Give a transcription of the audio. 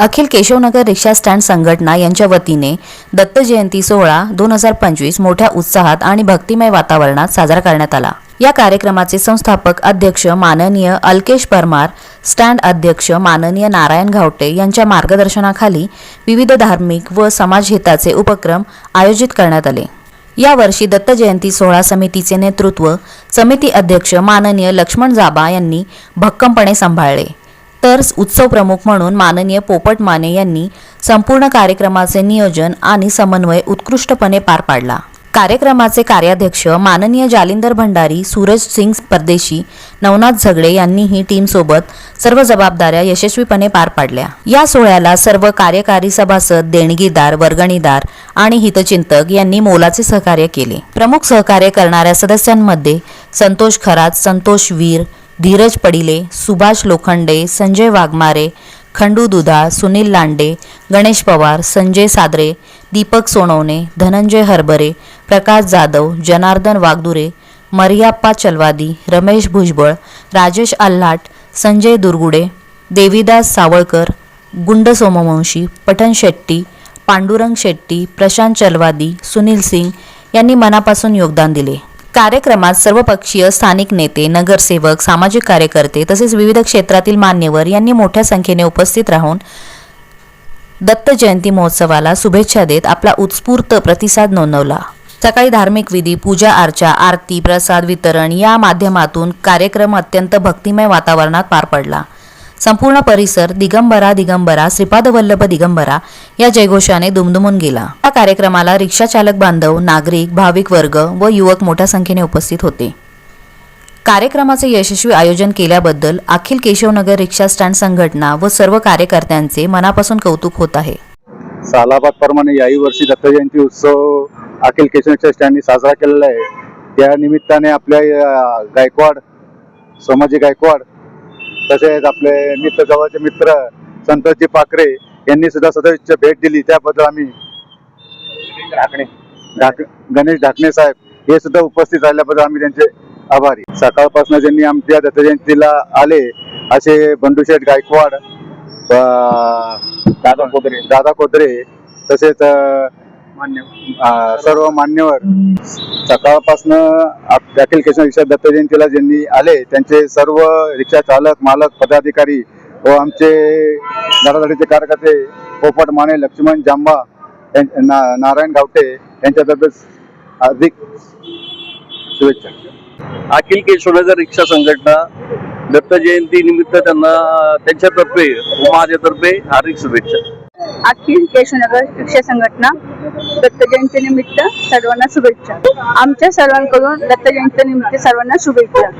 अखिल केशवनगर रिक्षा stand संघटना यांच्या वतीने दत्त जयंती सोहळा दोन हजार पंचवीस मोठ्या उत्साहात आणि भक्तिमय वातावरणात साजरा करण्यात आला. या कार्यक्रमाचे संस्थापक अध्यक्ष माननीय अल्केश परमार स्टँड अध्यक्ष माननीय नारायण घावटे यांच्या मार्गदर्शनाखाली विविध धार्मिक व समाजहिताचे उपक्रम आयोजित करण्यात आले. यावर्षी दत्त जयंती सोहळा समितीचे नेतृत्व समिती अध्यक्ष माननीय लक्ष्मण जाबा यांनी भक्कमपणे सांभाळले. तर उत्सव प्रमुख म्हणून माननीय पोपट माने यांनी संपूर्ण कार्यक्रमाचे नियोजन आणि समन्वय उत्कृष्टपणे पार पाडला. कार्यक्रमाचे कार्याध्यक्ष माननीय जालिंदर भंडारी सूरज सिंग परदेशी नवनाथ झगडे यांनीही टीमसोबत सर्व जबाबदाऱ्या यशस्वीपणे पार पाडल्या. या सोहळ्याला सर्व कार्यकारी सभासद देणगीदार वर्गणीदार आणि हितचिंतक यांनी मोलाचे सहकार्य केले. प्रमुख सहकार्य करणाऱ्या सदस्यांमध्ये संतोष खरात संतोष वीर धीरज पडिले सुभाष लोखंडे संजय वाघमारे खंडू दुधा सुनील लांडे गणेश पवार संजय सादरे दीपक सोनवणे धनंजय हरभरे प्रकाश जाधव जनार्दन वागदुरे मरियाप्पा चलवादी रमेश भुजबळ राजेश आल्हाट संजय दुर्गुडे देवीदास सावळकर गुंड सोमवंशी पठण शेट्टी पांडुरंग शेट्टी प्रशांत चलवादी सुनील सिंग यांनी मनापासून योगदान दिले. कार्यक्रमात सर्वपक्षीय स्थानिक नेते नगरसेवक सामाजिक कार्यकर्ते तसेच विविध क्षेत्रातील मान्यवर यांनी मोठ्या संख्येने उपस्थित राहून दत्त जयंती महोत्सवाला शुभेच्छा देत आपला उत्स्फूर्त प्रतिसाद नोंदवला. सकाळी धार्मिक विधी पूजा अर्चा आरती प्रसाद वितरण या माध्यमातून कार्यक्रम अत्यंत भक्तिमय वातावरणात पार पडला. संपूर्ण परिसर दिगंबरा दिगंबरा श्रीपादवल्लभ दिगंबरा या जयघोषाने दुमदुमून गेला. या कार्यक्रमाला रिक्षा चालक बांधव नागरिक भाविक वर्ग व युवक मोठ्या संख्येने उपस्थित होते. कार्यक्रमाचे यशस्वी आयोजन केल्याबद्दल अखिल केशवनगर रिक्षा स्टँड संघटना व सर्व कार्यकर्त्यांचे मनापासून कौतुक होत आहे. सालाबाद प्रमाणे याही वर्षी दत्तजयंती उत्सव अखिल केशवच्या स्टँडने साजरा केलेला आहे. त्या निमित्ताने आपल्या गायकवाड सोमाजी गायकवाड तसेच आपले मित्र जवळचे मित्र संतोषजी पाखरे यांनी सुद्धा सदस्य भेट दिली. त्याबद्दल आम्ही ढाकणे. ढाक गणेश ढाकणे साहेब हे सुद्धा उपस्थित राहिल्याबद्दल आम्ही त्यांचे आभारी. सकाळपासून ज्यांनी आमच्या दत्त जयंतीला आले असे बंडूशेठ गायकवाड दादा कोदरे. दादा कोदरे तसेच सर्व मान्यवर. सकाळपासून अखिल केशव रिक्षा दत्त जयंतीला ज्यांनी आले त्यांचे सर्व रिक्षा चालक मालक पदाधिकारी व आमचे धडाधडीचे कार्यकर्ते पोपट माने लक्ष्मण जांबा ना- नारायण गावटे यांच्यातर्फे हार्दिक शुभेच्छा. अखिल केशवनगर रिक्षा संघटना दत्त जयंती निमित्त त्यांना त्यांच्यातर्फे व माझ्यातर्फे हार्दिक शुभेच्छा. अखिल केशवनगर शिक्षा संघटना दत्त जयंती निमित्त सर्वांना शुभेच्छा. आमच्या सर्वांकडून दत्त जयंती निमित्त सर्वांना शुभेच्छा.